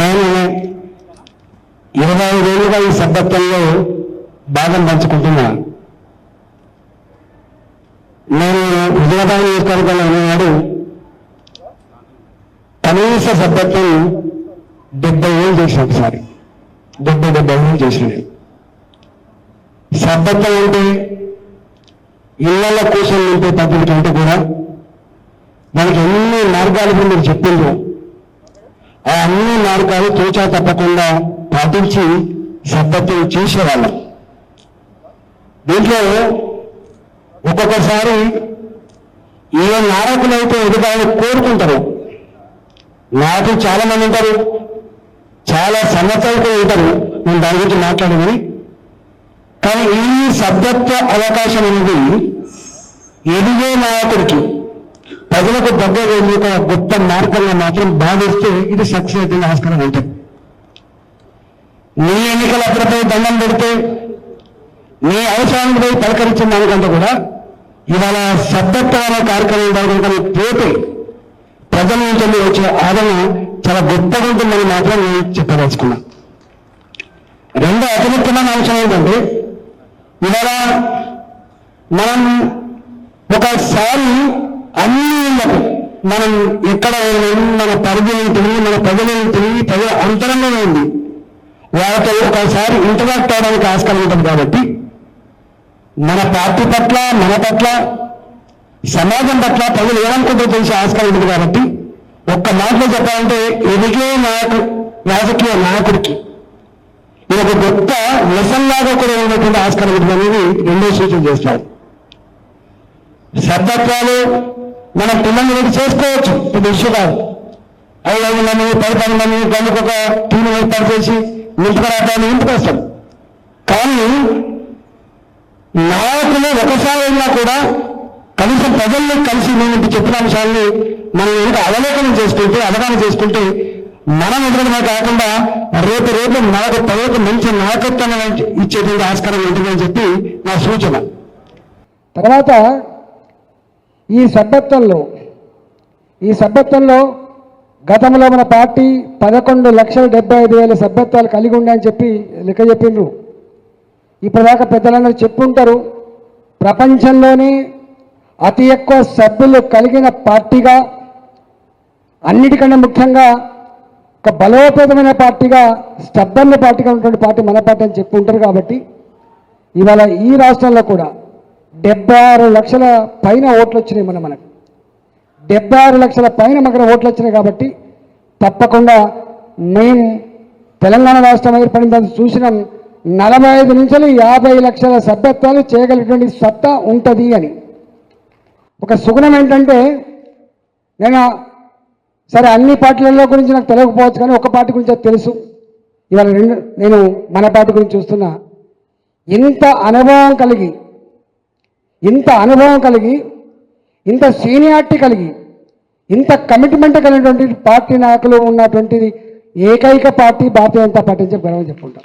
నేను ఇరవై ఐదేళ్ళుగా ఈ సభ్యత్వంలో భాగం పంచుకుంటున్నాను నేను విజయవాడ నియోజకవర్గంలో ఉన్నవాడు కనీస సభ్యత్వం డెబ్బై ఏళ్ళు చేసిన ఒకసారి. డెబ్బై డెబ్బై ఏళ్ళు చేసిన సభ్యత్వం అంటే ఇళ్ళలో కూర్చొని ఉంటే పద్ధతి కంటే కూడా మనకి ఎన్ని మార్గాలు మీరు చెప్పిండ్రు. ఆ అన్ని మార్గాలు తోచా తప్పకుండా పాటించి సభ్యత్వం చేసేవాళ్ళం. దీంట్లో ఒక్కొక్కసారి ఏ నాయకులైతే ఎదుగాలని కోరుకుంటారు నాయకులు చాలా మంది ఉంటారు చాలా సంవత్సరాలతో ఉంటారు నేను దాని గురించి మాట్లాడేది కానీ ఈ సభ్యత్వ అవకాశం అనేది ఎదిగే నాయకుడికి ప్రజలకు దగ్గర వెళ్ళి ఒక గొప్ప మార్గంగా మాత్రం భావిస్తే ఇది సక్సెస్ అయితే ఆస్కారం ఉంటుంది నీ ఎన్నికల అప్పుడపై దండం పెడితే నీ అవసరానికి పోయి పలకరించిన దానికంటే కూడా ఇవాళ సభ్యత్వ అనే కార్యక్రమం దానికంటే పోతే ప్రజల నుంచి వచ్చే ఆదరణ చాలా గొప్పగా ఉంటుందని మాత్రం నేను చెప్పదలుచుకున్నా. రెండో అతి ముఖ్యమైన అంశం ఏంటంటే ఇవాళ మనం ఒకసారి అన్నీ మనం ఎక్కడ మన పరిధిని తిరిగి మన ప్రజలను తిరిగి ప్రజల అంతరంగా ఉంది వాళ్ళతో ఒకసారి ఇంటరాక్ట్ అవడానికి ఆస్కారం ఉంటుంది కాబట్టి మన పార్టీ పట్ల మన పట్ల సమాజం పట్ల ప్రజలు ఏమనుకుంటూ తెలిసే ఆస్కారం ఉంటుంది కాబట్టి ఒక్క మాటలో చెప్పాలంటే ఎదిగే నాయకు రాజకీయ నాయకుడికి ఇది ఒక గొప్ప లెసన్ లాగా కూడా ఉన్నటువంటి ఆస్కారం ఉంటుంది అనేది రెండో సూచన చేస్తాడు. సభ్యత్వాలు మన పిల్లల్ని వెళ్ళి చేసుకోవచ్చు. ఇది ఇష్యూ కాదు ఐదు ఐదు మంది పది పది మంది గంటకు ఒక టీం ఏర్పాటు చేసి నింపుకురావడానికి ఇంటికొస్తాం కానీ నాయకులు ఒకసారి అయినా కూడా కనీసం ప్రజల్ని కలిసి నేను చెప్పిన అంశాన్ని మనం ఇంకా అవలోకనం చేసుకుంటే అవగాహన చేసుకుంటే మనం ఎదురడమే కాకుండా రేపు రేపు మనకు ప్రజలకు మంచి నాయకత్వం ఇచ్చేటువంటి ఆస్కారం ఉంటుందని చెప్పి నా సూచన. తర్వాత ఈ సభ్యత్వంలో ఈ సభ్యత్వంలో గతంలో మన పార్టీ పదకొండు లక్షల డెబ్బై ఐదు వేల సభ్యత్వాలు కలిగి ఉండని చెప్పి లెక్క చెప్పిండ్రు. ఇప్పటిదాకా పెద్దలందరూ చెప్పుంటారు ప్రపంచంలోనే అతి ఎక్కువ సభ్యులు కలిగిన పార్టీగా అన్నిటికన్నా ముఖ్యంగా ఒక బలోపేతమైన పార్టీగా స్టబ్బన్న పార్టీగా ఉన్నటువంటి పార్టీ మన పార్టీ అని చెప్పుంటారు కాబట్టి ఇవాళ ఈ రాష్ట్రంలో కూడా డెబ్బై ఆరు లక్షల పైన ఓట్లు వచ్చినాయి మన మనకు. డెబ్బై ఆరు లక్షల పైన మనకు ఓట్లు వచ్చినాయి కాబట్టి తప్పకుండా మేము తెలంగాణ రాష్ట్రం ఏర్పడిందని చూసినాం. నలభై ఐదు నుంచి యాభై లక్షల సభ్యత్వాలు చేయగలిగినటువంటి సత్తా ఉంటుంది అని. ఒక సుగుణం ఏంటంటే నేను సరే అన్ని పార్టీలలో గురించి నాకు తెలియకపోవచ్చు కానీ ఒక పార్టీ గురించి తెలుసు. ఇవాళ రెండు నేను మన పార్టీ గురించి చూస్తున్నా. ఇంత అనుభవం కలిగి ఇంత అనుభవం కలిగి ఇంత సీనియారిటీ కలిగి ఇంత కమిట్మెంట్ కలిగినటువంటి పార్టీ నాయకులు ఉన్నటువంటిది ఏకైక పార్టీ భారతీయ జనతా పార్టీ అని చెప్పి గర్వం చెప్పుకుంటాం.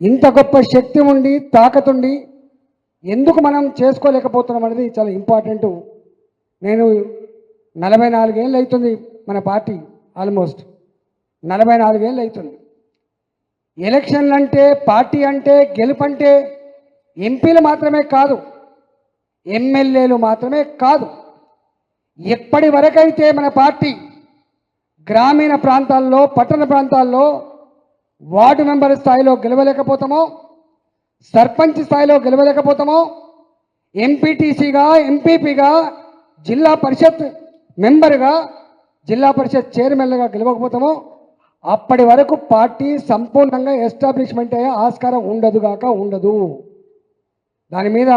ఇంత గొప్ప శక్తి ఉండి తాకతుండి ఎందుకు మనం చేసుకోలేకపోతున్నాం అనేది చాలా ఇంపార్టెంట్ నేను నలభై నాలుగేళ్ళు అవుతుంది మన పార్టీ ఆల్మోస్ట్ నలభై నాలుగేళ్ళు అవుతుంది. ఎలక్షన్లు అంటే పార్టీ అంటే గెలుపు అంటే ఎంపీలు మాత్రమే కాదు ఎమ్మెల్యేలు మాత్రమే కాదు. ఎప్పటి వరకైతే మన పార్టీ గ్రామీణ ప్రాంతాల్లో పట్టణ ప్రాంతాల్లో వార్డు మెంబర్ స్థాయిలో గెలవలేకపోతామో సర్పంచ్ స్థాయిలో గెలవలేకపోతామో ఎంపీటీసీగా ఎంపీపీగా జిల్లా పరిషత్ మెంబర్గా జిల్లా పరిషత్ చైర్మన్గా గెలవకపోతామో అప్పటి వరకు పార్టీ సంపూర్ణంగా ఎస్టాబ్లిష్మెంట్ అయ్యే ఆస్కారం ఉండదుగాక ఉండదు. దాని మీద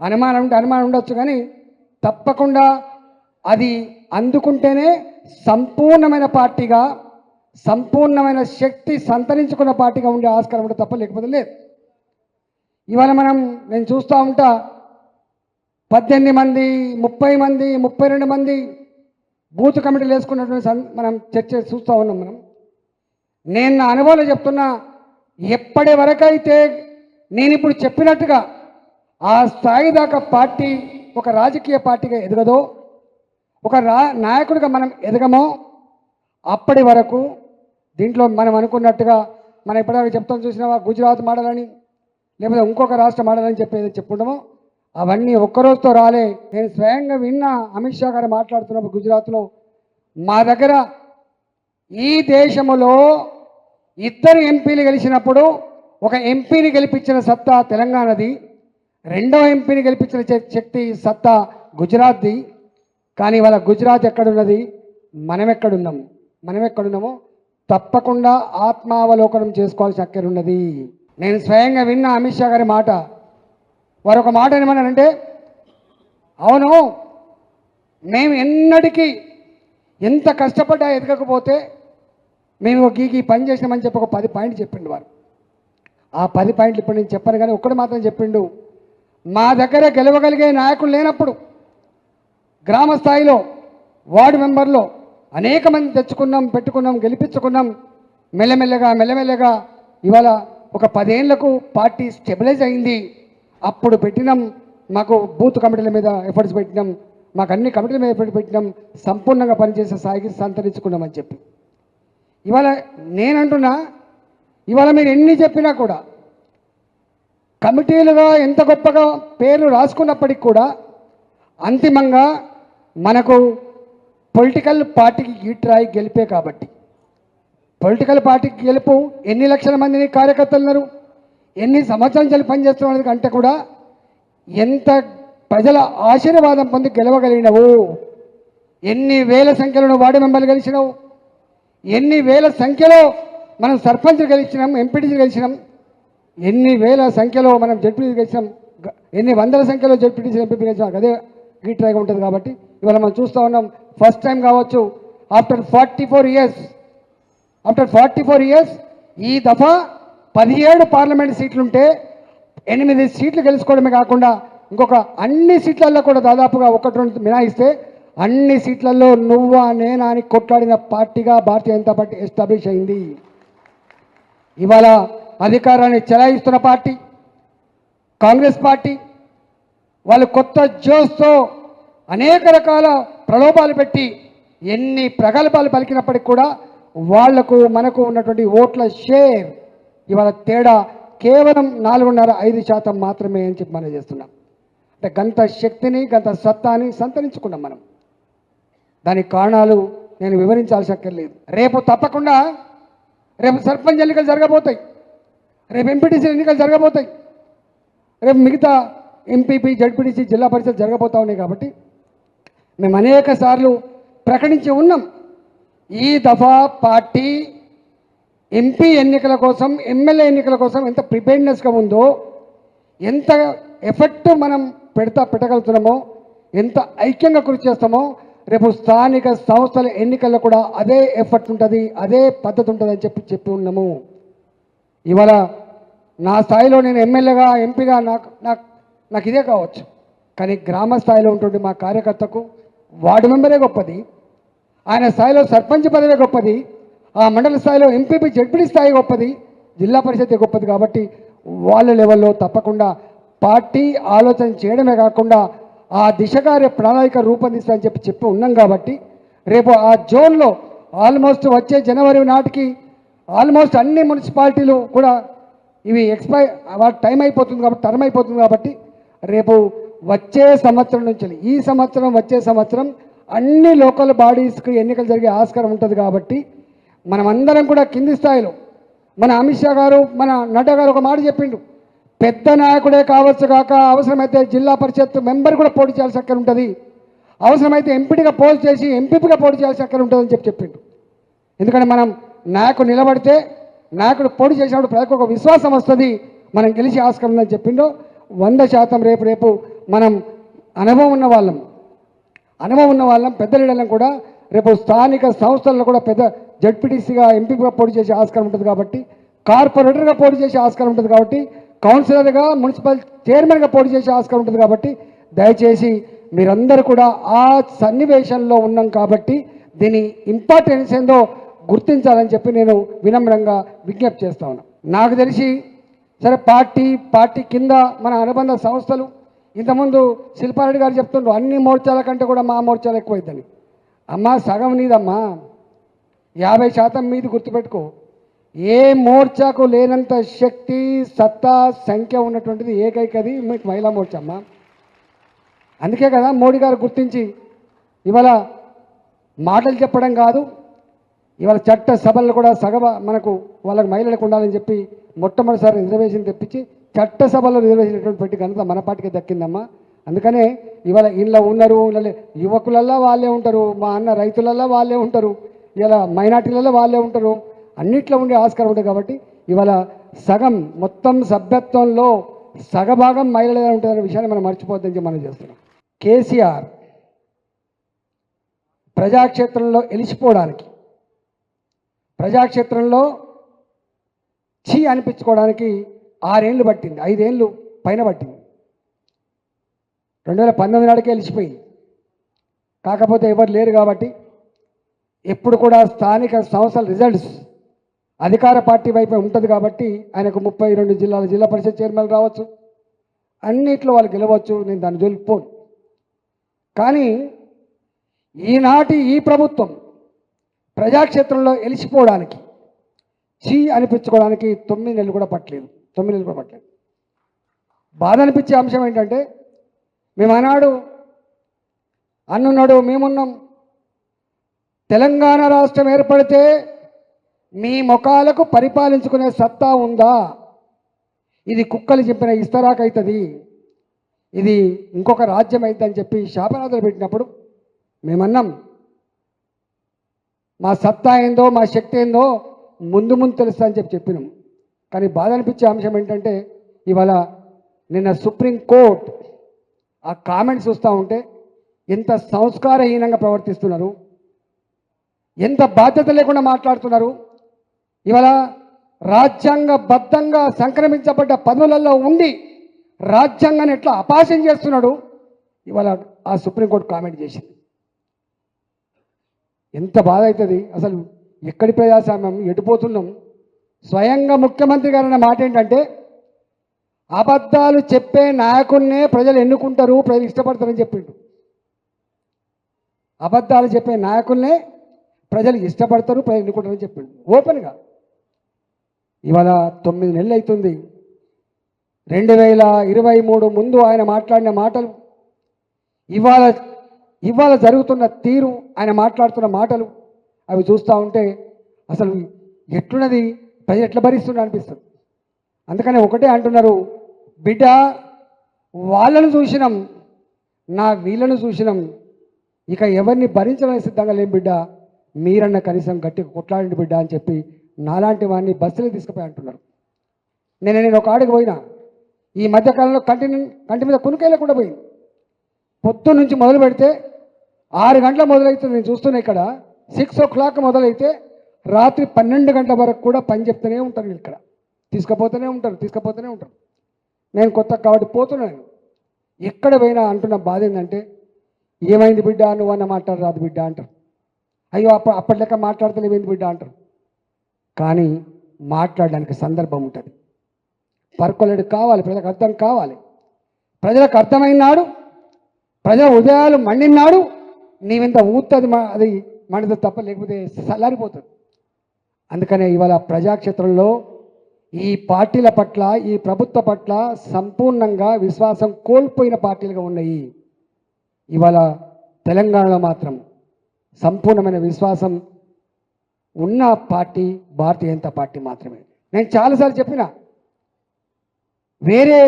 అనుమానం ఉంటే అనుమానం ఉండొచ్చు కానీ తప్పకుండా అది అందుకుంటేనే సంపూర్ణమైన పార్టీగా సంపూర్ణమైన శక్తి సంతరించుకున్న పార్టీగా ఉండే ఆస్కారం ఉంటే తప్ప లేకపోతే లేదు. ఇవాళ మనం నేను చూస్తూ ఉంటా పద్దెనిమిది మంది ముప్పై మంది ముప్పై రెండు మంది బూత్ కమిటీలు వేసుకున్నటువంటి మనం చర్చ చూస్తూ ఉన్నాం మనం. నేను నా అనుభవంలో చెప్తున్నా ఎప్పటి వరకైతే నేను ఇప్పుడు చెప్పినట్టుగా ఆ స్థాయి దాకా పార్టీ ఒక రాజకీయ పార్టీగా ఎదగదో ఒక రా నాయకుడిగా మనం ఎదగమో అప్పటి వరకు దీంట్లో మనం అనుకున్నట్టుగా మనం ఎప్పటివరకు చెప్తాం చూసినావా గుజరాత్ మాడాలని లేకపోతే ఇంకొక రాష్ట్రం మాడాలని చెప్పేది చెప్పుకుంటామో అవన్నీ ఒక్కరోజుతో రాలే. నేను స్వయంగా విన్న అమిత్ షా గారు మాట్లాడుతున్నప్పుడు గుజరాత్లో మా దగ్గర ఈ దేశంలో ఇద్దరు ఎంపీలు గెలిచినప్పుడు ఒక ఎంపీని గెలిపించిన సత్తా తెలంగాణది. రెండవ ఎంపీని గెలిపించిన శక్తి సత్తా గుజరాత్ది. కానీ వాళ్ళ గుజరాత్ ఎక్కడున్నది? మనం ఎక్కడున్నాము మనం ఎక్కడున్నామో తప్పకుండా ఆత్మావలోకనం చేసుకోవాల్సిన అక్కర ఉన్నది నేను స్వయంగా విన్న అమిత్ షా గారి మాట. వారు ఒక మాట ఏమన్నారంటే అవును మేము ఎన్నటికీ ఎంత కష్టపడ్డా ఎదగకపోతే మేము ఒక గీకి పని చేసినామని చెప్పి ఒక పది పాయింట్లు చెప్పిండు వారు. ఆ పది పాయింట్లు ఇప్పుడు నేను చెప్పాను కానీ ఒక్కడు మాత్రం చెప్పిండు. మా దగ్గర గెలవగలిగే నాయకులు లేనప్పుడు గ్రామ స్థాయిలో వార్డు మెంబర్లో అనేక మంది తెచ్చుకున్నాం పెట్టుకున్నాం గెలిపించుకున్నాం. మెల్లమెల్లగా మెల్లమెల్లగా ఇవాళ ఒక పదేళ్ళకు పార్టీ స్టెబిలైజ్ అయింది. అప్పుడు పెట్టినాం మాకు బూత్ కమిటీల మీద ఎఫర్ట్స్ పెట్టినాం. మాకు అన్ని కమిటీల మీద ఎఫర్ట్ పెట్టినాం. సంపూర్ణంగా పనిచేసే స్థాయికి సంతరించుకున్నామని చెప్పి. ఇవాళ నేనంటున్నా ఇవాళ మీరు ఎన్ని చెప్పినా కూడా కమిటీలుగా ఎంత గొప్పగా పేర్లు రాసుకున్నప్పటికి కూడా అంతిమంగా మనకు పొలిటికల్ పార్టీకి ఈట్రాయి గెలిపే కాబట్టి. పొలిటికల్ పార్టీకి గెలుపు ఎన్ని లక్షల మందిని కార్యకర్తలు ఉన్నారు ఎన్ని సంవత్సరం నుంచి పనిచేస్తున్నది కంటే కూడా ఎంత ప్రజల ఆశీర్వాదం పొంది గెలవగలిగినవు ఎన్ని వేల సంఖ్యలో వార్డు మెంబర్లు గెలిచినావు ఎన్ని వేల సంఖ్యలో మనం సర్పంచ్ గెలిచినాం ఎంపీటీసీ గెలిచినాం ఎన్ని వేల సంఖ్యలో మనం జడ్పీటీసీ గెలిచినాం ఎన్ని వందల సంఖ్యలో జడ్పీటీసీ ఎంపీ గెలిచినాం అదే గీట్రాగా ఉంటుంది కాబట్టి ఇవాళ మనం చూస్తూ ఉన్నాం ఫస్ట్ టైం కావచ్చు after forty four years after forty four years ఈ దఫా పదిహేడు పార్లమెంట్ సీట్లుంటే ఎనిమిది సీట్లు గెలుచుకోవడమే కాకుండా ఇంకొక అన్ని సీట్లలో కూడా దాదాపుగా ఒకటి రెండు మినాయిస్తే అన్ని సీట్లలో నువ్వా నేనా అని కొట్లాడిన పార్టీగా భారతీయ జనతా పార్టీ ఎస్టాబ్లిష్ అయింది. ఇవాళ అధికారాన్ని చెలాయిస్తున్న పార్టీ కాంగ్రెస్ పార్టీ వాళ్ళు కొత్త జోస్తో అనేక రకాల ప్రలోభాలు పెట్టి ఎన్ని ప్రగల్భాలు పలికినప్పటికి కూడా వాళ్ళకు మనకు ఉన్నటువంటి ఓట్ల షేర్ ఇవాళ తేడా కేవలం నాలుగున్నర ఐదు శాతం మాత్రమే అని చెప్పి మనం చేస్తున్నాం. అంటే గంత శక్తిని గంత సత్తాని సంతరించుకున్నాం మనం. దానికి కారణాలు నేను వివరించాల్సి అక్కర్లేదు. రేపు తప్పకుండా రేపు సర్పంచ్ ఎన్నికలు జరగబోతాయి. రేపు ఎంపీటీసీ ఎన్నికలు జరగబోతాయి. రేపు మిగతా ఎంపీపీ జడ్పీటీసీ జిల్లా పరిషత్ జరగబోతా ఉన్నాయి కాబట్టి మేము అనేక సార్లు ప్రకటించి ఉన్నాం. ఈ దఫా పార్టీ ఎంపీ ఎన్నికల కోసం ఎమ్మెల్యే ఎన్నికల కోసం ఎంత ప్రిపేర్నెస్గా ఉందో ఎంత ఎఫెక్ట్ మనం పెడతా పెట్టగలుగుతున్నామో ఎంత ఐక్యంగా కృషి చేస్తామో రేపు స్థానిక సంస్థల ఎన్నికల్లో కూడా అదే ఎఫర్ట్ ఉంటుంది అదే పద్ధతి ఉంటుంది అని చెప్పి చెప్పి ఉన్నాము. ఇవాళ నా స్థాయిలో నేను ఎమ్మెల్యేగా ఎంపీగా నాకు నాకు నాకు ఇదే కావచ్చు. కానీ గ్రామ స్థాయిలో ఉంటుంది మా కార్యకర్తకు వార్డు మెంబరే గొప్పది. ఆయన స్థాయిలో సర్పంచ్ పదవే గొప్పది. ఆ మండల స్థాయిలో ఎంపీపీ జడ్పీ స్థాయి గొప్పది. జిల్లా పరిషత్ గొప్పది కాబట్టి వాళ్ళ లెవెల్లో తప్పకుండా పార్టీ ఆలోచన చేయడమే కాకుండా ఆ దిశగా రేపు ప్రణాళిక రూపొందిస్తారని చెప్పి చెప్పి ఉన్నాం కాబట్టి రేపు ఆ జోన్లో ఆల్మోస్ట్ వచ్చే జనవరి నాటికి ఆల్మోస్ట్ అన్ని మున్సిపాలిటీలు కూడా ఇవి ఎక్స్పైర్ వాటి టైం అయిపోతుంది కాబట్టి టర్మ్ అయిపోతుంది కాబట్టి రేపు వచ్చే సంవత్సరం నుంచి ఈ సంవత్సరం వచ్చే సంవత్సరం అన్ని లోకల్ బాడీస్కి ఎన్నికలు జరిగే ఆస్కారం ఉంటుంది కాబట్టి మనమందరం కూడా కింది స్థాయిలో మన అమిత్ షా గారు మన నడ్డా గారు ఒక మాట చెప్పిండు. పెద్ద నాయకుడే కావచ్చు కాక అవసరమైతే జిల్లా పరిషత్ మెంబర్ కూడా పోటీ చేయాల్సి అక్కడ ఉంటుంది. అవసరమైతే ఎంపీగా పోస్ట్ చేసి ఎంపీగా పోటీ చేయాల్సి అక్కడ ఉంటుందని చెప్పి చెప్పిండు. ఎందుకంటే మనం నాయకుడు నిలబడితే నాయకుడు పోటీ చేసినప్పుడు ప్రజలకు ఒక విశ్వాసం వస్తుంది. మనం గెలిచి ఆస్కారం ఉందని చెప్పిండో. వంద శాతం రేపు రేపు మనం అనుభవం ఉన్న వాళ్ళం అనుభవం ఉన్న వాళ్ళం పెద్ద లీడర్లను కూడా. రేపు స్థానిక సంస్థల్లో కూడా పెద్ద జడ్పీటీసీగా ఎంపీగా పోటీ చేసే ఆస్కారం ఉంటుంది కాబట్టి కార్పొరేటర్గా పోటీ చేసే ఆస్కారం ఉంటుంది కాబట్టి కౌన్సిలర్గా మున్సిపల్ చైర్మన్గా పోటీ చేసే ఆస్కారం ఉంటుంది కాబట్టి దయచేసి మీరందరూ కూడా ఆ సన్నివేశంలో ఉన్నాం కాబట్టి దీని ఇంపార్టెన్స్ ఏందో గుర్తించాలని చెప్పి నేను వినమ్రంగా విజ్ఞప్తి చేస్తా ఉన్నాను నాకు తెలిసి సరే పార్టీ పార్టీ కింద మన అనుబంధ సంస్థలు ఇంతకుముందు శిల్పారెడ్డి గారు చెప్తుండ్రు అన్ని మోర్చాల కంటే కూడా మా మోర్చాలు ఎక్కువైద్దని. అమ్మా సగం నీదమ్మా. యాభై శాతం మీది గుర్తుపెట్టుకో. ఏ మోర్చాకు లేనంత శక్తి సత్తా సంఖ్య ఉన్నటువంటిది ఏకైకది మీకు మహిళా మోర్చా అమ్మా. అందుకే కదా మోడీ గారు గుర్తించి ఇవాళ మాటలు చెప్పడం కాదు ఇవాళ చట్ట సభలు కూడా సగభ మనకు వాళ్ళకి మహిళలకు ఉండాలని చెప్పి మొట్టమొదటిసారి రిజర్వేషన్ తెప్పించి చట్ట సభలో రిజర్వేషన్ పెట్టి ఘనత మన పార్టీకి దక్కిందమ్మా. అందుకనే ఇవాళ ఇంట్లో ఉన్నారు యువకులల్లో వాళ్ళే ఉంటారు మా అన్న రైతులల్లో వాళ్ళే ఉంటారు ఇలా మైనార్టీలలో వాళ్ళే ఉంటారు. అన్నిట్లో ఉండే ఆస్కారం ఉంటుంది కాబట్టి ఇవాళ సగం మొత్తం సభ్యత్వంలో సగభాగం మహిళలే ఉంటుందనే విషయాన్ని మనం మర్చిపోద్దని మనం చేస్తున్నాం. కేసీఆర్ ప్రజాక్షేత్రంలో ఎలిసిపోవడానికి ప్రజాక్షేత్రంలో ఛీ అనిపించుకోవడానికి ఆరేళ్ళు పట్టింది ఐదేళ్ళు పైన పట్టింది. రెండు వేల పంతొమ్మిది నాటికే వెలిసిపోయింది కాకపోతే ఎవరు లేరు కాబట్టి ఎప్పుడు కూడా స్థానిక సంస్థల రిజల్ట్స్ అధికార పార్టీ వైపే ఉంటుంది కాబట్టి ఆయనకు ముప్పై రెండు జిల్లాల జిల్లా పరిషత్ చైర్మన్ రావచ్చు అన్నిట్లో వాళ్ళు గెలవచ్చు నేను దాన్ని జోలిపోను కానీ ఈనాటి ఈ ప్రభుత్వం ప్రజాక్షేత్రంలో ఎలిసిపోవడానికి చీ అనిపించుకోవడానికి తొమ్మిది నెలలు కూడా పట్టలేదు. తొమ్మిది నెలలు కూడా పట్టలేదు. బాధ అనిపించే అంశం ఏంటంటే మేము ఆనాడు అన్నున్నాడు మేమున్నాం. తెలంగాణ రాష్ట్రం ఏర్పడితే మీ ముఖాలకు పరిపాలించుకునే సత్తా ఉందా? ఇది కుక్కలు చెప్పిన ఇస్తరాకైతుంది ఇది ఇంకొక రాజ్యం అవుతుందని చెప్పి శాపనాథులు పెట్టినప్పుడు మేమన్నాం. మా సత్తా ఏందో మా శక్తి ఏందో ముందు ముందు తెలుస్తా అని చెప్పి చెప్పినాం. కానీ బాధ అనిపించే అంశం ఏంటంటే ఇవాళ నిన్న సుప్రీంకోర్ట్ ఆ కామెంట్స్ చూస్తూ ఉంటే ఎంత సంస్కారహీనంగా ప్రవర్తిస్తున్నారు ఎంత బాధ్యత లేకుండా మాట్లాడుతున్నారు. ఇవాళ రాజ్యాంగబద్ధంగా సంక్రమించబడ్డ పదవులలో ఉండి రాజ్యాంగాన్ని ఎట్లా అపాసం చేస్తున్నాడు ఇవాళ ఆ సుప్రీంకోర్టు కామెంట్ చేసింది. ఎంత బాధ అవుతుంది. అసలు ఎక్కడి ప్రజాస్వామ్యం ఎటుపోతున్నాం స్వయంగా ముఖ్యమంత్రి గారు అన్న మాట ఏంటంటే అబద్ధాలు చెప్పే నాయకున్నే ప్రజలు ఎన్నుకుంటారు ప్రజలు ఇష్టపడతారని చెప్పిండు. అబద్ధాలు చెప్పే నాయకుల్నే ప్రజలు ఇష్టపడతారు ప్రజలు ఎన్నుకుంటారని చెప్పిండు. ఓపెన్గా. ఇవాళ తొమ్మిది నెలలు అవుతుంది రెండు వేల ఇరవై మూడు ముందు ఆయన మాట్లాడిన మాటలు ఇవాళ ఇవాళ జరుగుతున్న తీరు ఆయన మాట్లాడుతున్న మాటలు అవి చూస్తూ ఉంటే అసలు ఎట్లున్నది? ప్రజలు ఎట్లా భరిస్తుండే అనిపిస్తుంది. అందుకని ఒకటే అంటున్నారు బిడ్డ వాళ్ళను చూసినాం నా వీళ్ళను చూసినాం. ఇక ఎవరిని భరించడానికి సిద్ధంగా లేని బిడ్డ. మీరన్న కనీసం గట్టిగా కొట్లాడండి బిడ్డ అని చెప్పి నాలాంటి వాడిని బస్సులో తీసుకుపోయి అంటున్నారు. నేను నేను ఒక ఆడికి పోయినా. ఈ మధ్యకాలంలో కంటి కంటి మీద కునుకేయలేకుండా పోయింది. పొత్తు నుంచి మొదలు పెడితే ఆరు గంటల మొదలవుతుంది నేను చూస్తున్నా ఇక్కడ. సిక్స్ ఓ క్లాక్ మొదలైతే రాత్రి పన్నెండు గంటల వరకు కూడా పని చెప్తూనే ఉంటారు ఇక్కడ. తీసుకుపోతూనే ఉంటారు తీసుకుపోతూనే ఉంటారు. నేను కొత్త కాబట్టి పోతున్నాను ఎక్కడ పోయినా అంటున్న బాధ ఏంటంటే ఏమైంది బిడ్డ? నువ్వన్న మాట్లాడరాదు బిడ్డ అంటారు. అయ్యో అప్ప అప్పటి లెక్క ఏమైంది బిడ్డ? అంటారు. కానీ మాట్లాడడానికి సందర్భం ఉంటుంది. పర్కొలేడు కావాలి ప్రజలకు అర్థం కావాలి. ప్రజలకు అర్థమైనాడు ప్రజల ఉదయాలు మండినాడు నీవింత ఊతది మా అది మండితే తప్ప లేకపోతే చల్లారిపోతుంది అందుకనే ఇవాళ ప్రజాక్షేత్రంలో ఈ పార్టీల పట్ల ఈ ప్రభుత్వ పట్ల సంపూర్ణంగా విశ్వాసం కోల్పోయిన పార్టీలుగా ఉన్నాయి. ఇవాళ తెలంగాణలో మాత్రం సంపూర్ణమైన విశ్వాసం ఉన్న పార్టీ భారతీయ జనతా పార్టీ మాత్రమే. నేను చాలాసార్లు చెప్పిన వేరే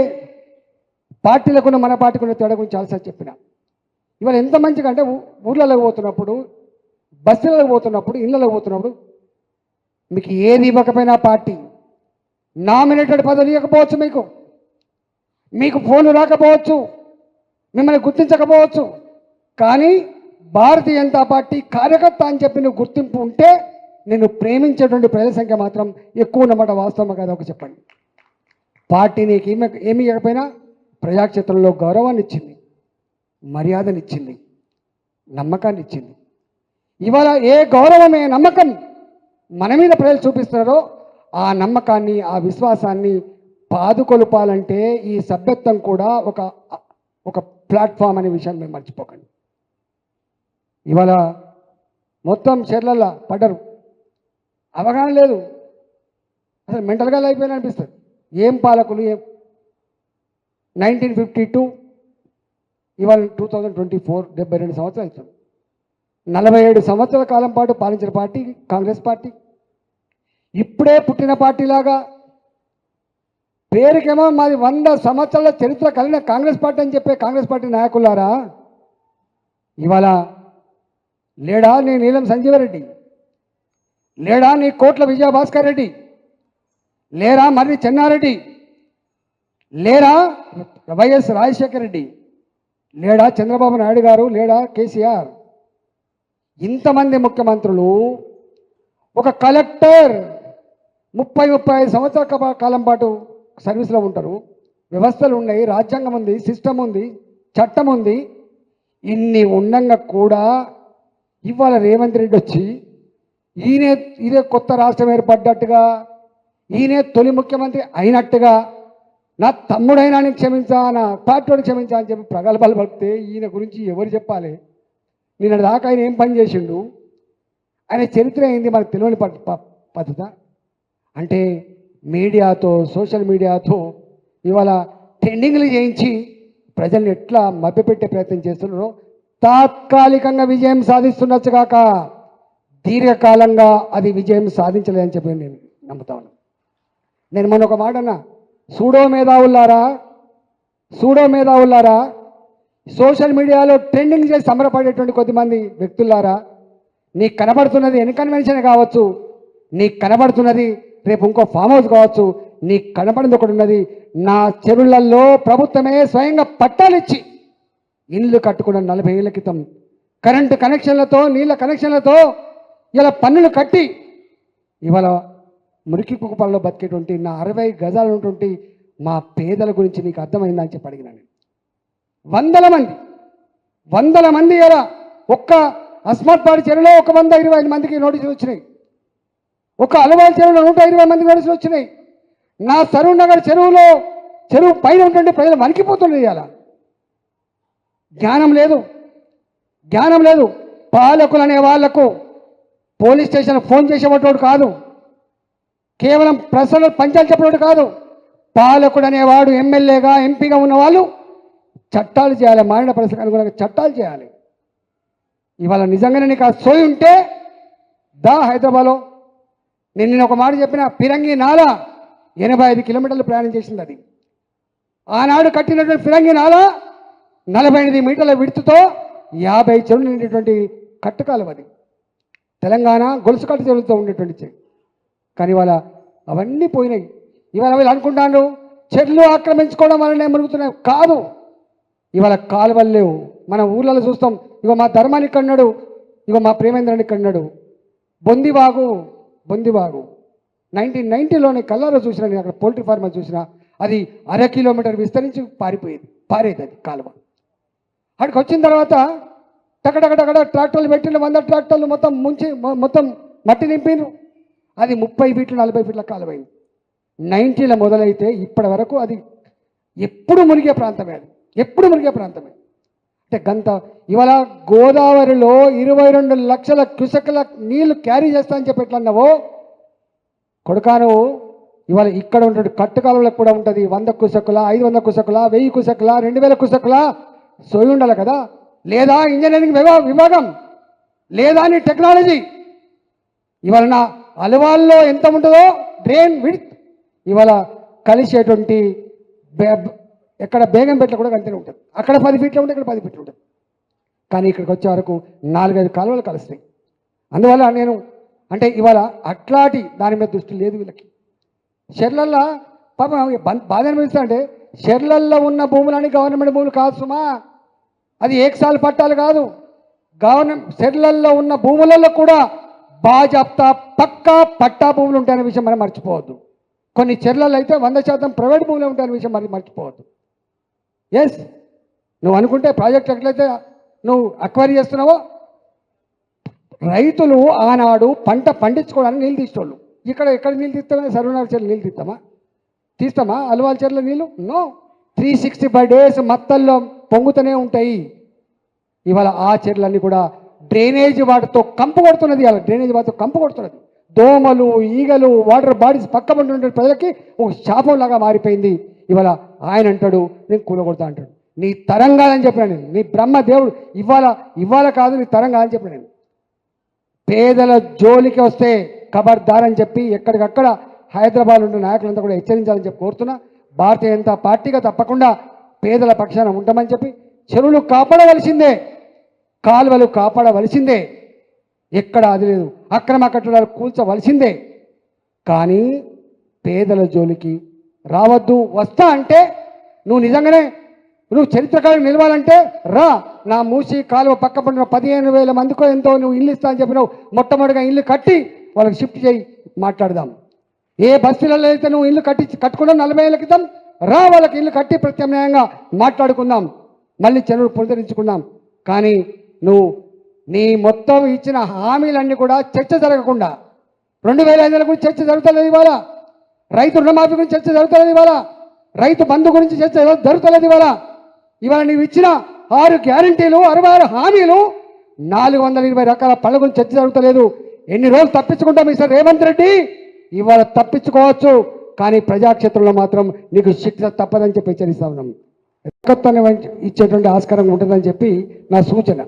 పార్టీలకున్న మన పార్టీకున్న తేడా గురించి చాలాసార్లు చెప్పిన. ఇవాళ ఎంత మంచిగా అంటే ఊర్లలోకి పోతున్నప్పుడు బస్సులకు పోతున్నప్పుడు ఇళ్ళలోకి పోతున్నప్పుడు మీకు ఏది ఇవ్వకపోయినా పార్టీ నామినేటెడ్ పదవులు ఇవ్వకపోవచ్చు మీకు. మీకు ఫోన్ రాకపోవచ్చు మిమ్మల్ని గుర్తించకపోవచ్చు. కానీ భారతీయ జనతా పార్టీ కార్యకర్త అని చెప్పి నువ్వు గుర్తింపు ఉంటే నేను ప్రేమించేటువంటి ప్రజల సంఖ్య మాత్రం ఎక్కువ ఉన్నమాట వాస్తవం కదా ఒక చెప్పండి. పార్టీ నీకు ఏమి ఏమి ఇవ్వకపోయినా ప్రజాక్షేత్రంలో గౌరవాన్ని ఇచ్చింది. మర్యాదనిచ్చింది నమ్మకాన్ని ఇచ్చింది ఇవాళ ఏ గౌరవం ఏ నమ్మకం మన మీద ప్రజలు చూపిస్తున్నారో ఆ నమ్మకాన్ని ఆ విశ్వాసాన్ని పాదుకొలుపాలంటే ఈ సభ్యత్వం కూడా ఒక ఒక ప్లాట్ఫామ్ అనే విషయాన్ని మేము మర్చిపోకండి. ఇవాళ మొత్తం చర్లల్లో పడ్డరు. అవగాహన లేదు. అసలు మెంటల్గా అయిపోయిన అనిపిస్తుంది? ఏం పాలకులు? ఏం? నైన్టీన్ ఫిఫ్టీ టూ ఇవాళ టూ థౌజండ్ ట్వంటీ ఫోర్ డెబ్బై రెండు సంవత్సరాలు అవుతుంది. నలభై ఏడు సంవత్సరాల కాలం పాటు పాలించిన పార్టీ కాంగ్రెస్ పార్టీ. ఇప్పుడే పుట్టిన పార్టీలాగా పేరుకేమో మాది వంద సంవత్సరాల చరిత్ర కలిగిన కాంగ్రెస్ పార్టీ అని చెప్పే కాంగ్రెస్ పార్టీ నాయకులారా ఇవాళ లేడా నీ నీలం సంజీవరెడ్డి? లేడా నీ కోట్ల విజయభాస్కర్ రెడ్డి? లేరా మర్రి చెన్నారెడ్డి? లేరా వైఎస్ రాజశేఖర రెడ్డి? లేడా చంద్రబాబు నాయుడు గారు? లేడా కేసీఆర్? ఇంతమంది ముఖ్యమంత్రులు ఒక కలెక్టర్ ముప్పై ముప్పై ఐదు సంవత్సరాల కాలం పాటు సర్వీస్లో ఉంటారు. వ్యవస్థలు ఉన్నాయి రాజ్యాంగం ఉంది సిస్టమ్ ఉంది చట్టం ఉంది. ఇన్ని ఉండగా కూడా ఇవాళ రేవంత్ రెడ్డి వచ్చి ఈయనే ఇదే కొత్త రాష్ట్రం ఏర్పడ్డట్టుగా ఈయనే తొలి ముఖ్యమంత్రి అయినట్టుగా నా తమ్ముడైనా నేను క్షమించా నా పార్టీని క్షమించా అని చెప్పి ప్రగల్భాలు పడితే ఈయన గురించి ఎవరు చెప్పాలి? నిన్న దాకా ఆయన ఏం పని చేసిండు? ఆయన చరిత్ర ఏంది మనకు తెలియని ప- పద్ధత? అంటే మీడియాతో సోషల్ మీడియాతో ఇవాళ ట్రెండింగ్లు చేయించి ప్రజల్ని ఎట్లా మభ్యపెట్టే ప్రయత్నం చేస్తున్నారో తాత్కాలికంగా విజయం సాధిస్తున్నచ్చు కాక దీర్ఘకాలంగా అది విజయం సాధించలేదని చెప్పి నేను నమ్ముతా ఉన్నాను నేను మొన్న ఒక మాట అన్నా సూడో మేధావులారా సూడో మేధావులారా సోషల్ మీడియాలో ట్రెండింగ్ చేసి సంబరపడేటువంటి కొద్దిమంది వ్యక్తులారా నీకు కనబడుతున్నది ఎన్ని కన్వెన్షన్ కావచ్చు? నీకు కనబడుతున్నది రేపు ఇంకో ఫామ్ హౌస్ కావచ్చు. నీకు కనబడింది ఒకటి ఉన్నది నా చెరువులలో ప్రభుత్వమే స్వయంగా పట్టాలిచ్చి ఇల్లు కట్టుకున్న నలభై ఏళ్ళ క్రితం కరెంటు కనెక్షన్లతో నీళ్ళ కనెక్షన్లతో ఇలా పన్నులు కట్టి ఇవాళ మురికి కుప్పల్లో బతికేటువంటి నా అరవై గజాలు ఉన్నటువంటి మా పేదల గురించి నీకు అర్థమైందా అని చెప్పి అడిగినా నేను. వందల మంది వందల మంది ఎలా? ఒక్క అస్మాత్పాడి చెరువులో ఒక వంద ఇరవై ఐదు మందికి నోటీసులు వచ్చినాయి. ఒక అలవాల్ చెరువులో నూట ఇరవై మంది నోటీసులు వచ్చినాయి. నా సరూర్ నగర్ చెరువులో చెరువు పైన ఉంటుంటే ప్రజలు వణికిపోతుండే అలా జ్ఞానం లేదు జ్ఞానం లేదు. పాలకులు అనే వాళ్ళకు పోలీస్ స్టేషన్ ఫోన్ చేసేవాడు కాదు. కేవలం ప్రజలు పంచాలు చెప్పేవాడు కాదు. పాలకుడు అనేవాడు ఎమ్మెల్యేగా ఎంపీగా ఉన్నవాళ్ళు చట్టాలు చేయాలి మారిన పరిస్థితికి అనుగుణంగా చట్టాలు చేయాలి. ఇవాళ నిజంగానే నీకు ఆ సోయి ఉంటే దా హైదరాబాద్లో. నేను నేను ఒక మాట చెప్పిన ఫిరంగి నాల ఎనభై ఐదు కిలోమీటర్లు ప్రయాణం చేసింది అది. ఆనాడు కట్టినటువంటి ఫిరంగి నాల నలభై ఎనిమిది మీటర్ల విడుతుతో యాభై చెరువులు నిండేటువంటి కట్టుకాలం అది. తెలంగాణ గొలుసు కట్టు చెరువులతో ఉండేటువంటి చెరువు. కానీ వాళ్ళ అవన్నీ పోయినాయి. ఇవాళ వీళ్ళు అనుకుంటాను చెట్లు ఆక్రమించుకోవడం వల్లనే మురుగుతున్నాయి కాదు. ఇవాళ కాలువలు లేవు. మన ఊళ్ళలో చూస్తాం ఇగో మా ధర్మాన్ని కన్నాడు ఇగో మా ప్రేమేంద్రాన్ని కన్నాడు బొందివాగు బొందివాగు. నైన్టీన్ నైన్టీలోనే కల్లారో చూసిన నేను అక్కడ పోల్ట్రీ ఫార్మర్ చూసిన అది అర కిలోమీటర్ విస్తరించి పారిపోయేది పారేది అది కాలువ. అక్కడికి వచ్చిన తర్వాత టకడకడకడ ట్రాక్టర్లు పెట్టిన వంద ట్రాక్టర్లు మొత్తం ముంచి మొత్తం మట్టి నింపిండ్రు అది ముప్పై ఫీట్లు నలభై ఫీట్ల కాలువైంది నైన్టీలో మొదలైతే ఇప్పటి వరకు అది ఎప్పుడు మునిగే ప్రాంతమే అది. ఎప్పుడు మునిగే ప్రాంతమే. అంటే గంత ఇవాళ గోదావరిలో ఇరవై రెండు లక్షల క్యుసెక్ల నీళ్ళు క్యారీ చేస్తా అని చెప్పి ఎట్లన్నావో? కొడుకాను ఇవాళ ఇక్కడ ఉన్నటువంటి కట్టుకాలంలో కూడా ఉంటుంది. వంద కుసకుల ఐదు వందల కుసకుల వెయ్యి కుసకుల రెండు వేల కుసకుల సోయి ఉండాలి కదా? లేదా ఇంజనీరింగ్ విభా- విభాగం లేదా నీ టెక్నాలజీ? ఇవాళ అలవాల్లో ఎంత ఉంటుందో డ్రైన్ విడ్త్. ఇవాళ కలిసేటువంటి ఎక్కడ బేగం పెట్టలు కూడా అంతనే ఉంటుంది. అక్కడ పది ఫీట్లు ఉంటుంది ఇక్కడ పది ఫీట్లు ఉంటుంది. కానీ ఇక్కడికి వచ్చే వరకు నాలుగైదు కాలువలు కలుస్తాయి. అందువల్ల నేను అంటే ఇవాళ అట్లాంటి దాని మీద దృష్టి లేదు వీళ్ళకి. షెర్లల్లో పాపం బాధ అనిపిస్తా అంటే షెర్లల్లో ఉన్న భూములని గవర్నమెంట్ భూములు కాదు సుమా. అది ఏకసాల పట్టాలు కాదు. గవర్నమెంట్ షెర్లల్లో ఉన్న భూములలో కూడా బాజాప్తా పక్కా పట్టా భూములు ఉంటాయనే విషయం మనం మర్చిపోవద్దు. కొన్ని చెర్లలో అయితే వంద శాతం ప్రైవేట్ భూములు ఉంటాయనే విషయం మరి మర్చిపోవద్దు. ఎస్ నువ్వు అనుకుంటే ప్రాజెక్ట్ ఎట్లయితే నువ్వు అక్వైరీ చేస్తున్నావో రైతులు ఆనాడు పంట పండించుకోవడానికి నీళ్ళు తీసేవాళ్ళు ఇక్కడ ఎక్కడ నీళ్ళు తీస్తామని సర్వనాథ చెరువు నీళ్ళు తీస్తామా? తీస్తామా? అలవాల చెరువులో నీళ్ళు? No three sixty five days మత్తల్లో పొంగుతూనే ఉంటాయి. ఇవాళ ఆ చెరువులన్నీ కూడా డ్రైనేజ్ వాటితో కంపు కొడుతున్నది ఇవాళ. డ్రైనేజ్ వాటితో కంపు కొడుతున్నది. దోమలు ఈగలు వాటర్ బాడీస్ పక్క ఉండే ప్రజలకి ఒక శాపంలాగా మారిపోయింది. ఇవాళ ఆయన అంటాడు నేను కూలగొడతా అంటాడు. నీ తరం కాదని చెప్పిన నేను. నీ బ్రహ్మ దేవుడు ఇవాళ ఇవాళ కాదు నీ తరం కాదని చెప్పిన నేను. పేదల జోలికి వస్తే ఖబర్దార్ అని చెప్పి ఎక్కడికక్కడ హైదరాబాద్ ఉండే నాయకులంతా కూడా హెచ్చరించాలని చెప్పి కోరుతున్నా. భారతీయ జనతా పార్టీగా తప్పకుండా పేదల పక్షాన ఉంటామని చెప్పి చెరువులు కాపాడవలసిందే. కాలువలు కాపాడవలసిందే. ఎక్కడ అది లేదు. అక్రమ కట్టడాలు కూల్చవలసిందే. కానీ పేదల జోలికి రావద్దు. వస్తా అంటే నువ్వు నిజంగానే నువ్వు చరిత్రకాలం నిలవాలంటే రా. నా మూసి కాలువ పక్క పడిన పదిహేను వేల మందికో ఎంతో నువ్వు ఇల్లు ఇస్తా అని చెప్పినావు. మొట్టమొదటిగా ఇల్లు కట్టి వాళ్ళకి షిఫ్ట్ చేయి. మాట్లాడదాం. ఏ బస్సులలో అయితే నువ్వు ఇల్లు కట్టి కట్టుకున్నావు నలభై ఏళ్ళ క్రితం? రా వాళ్ళకి ఇల్లు కట్టి ప్రత్యామ్నాయంగా మాట్లాడుకుందాం. మళ్ళీ చెరువులు పునరుద్ధరించుకుందాం కానీ నువ్వు నీ మొత్తం ఇచ్చిన హామీలన్నీ కూడా చర్చ జరగకుండా రెండు వేల ఐదు గురించి చర్చ జరుగుతలేదు ఇవాళ. రైతు రుణమాఫీ గురించి చర్చ జరుగుతలేదు ఇవాళ. రైతు బంధు గురించి చర్చ జరుగుతలేదు ఇవాళ. ఇవాళ నీవు ఇచ్చిన ఆరు గ్యారంటీలు అరవై ఆరు హామీలు నాలుగు వందల ఇరవై రకాల పనుల గురించి చర్చ జరుగుతలేదు. ఎన్ని రోజులు తప్పించుకుంటాం సార్ రేవంత్ రెడ్డి? ఇవాళ తప్పించుకోవచ్చు. కానీ ప్రజాక్షేత్రంలో మాత్రం నీకు శిక్ష తప్పదని చెప్పి హెచ్చరిస్తా ఉన్నాం. ఇచ్చేటువంటి ఆస్కారం ఉంటుందని చెప్పి నా సూచన.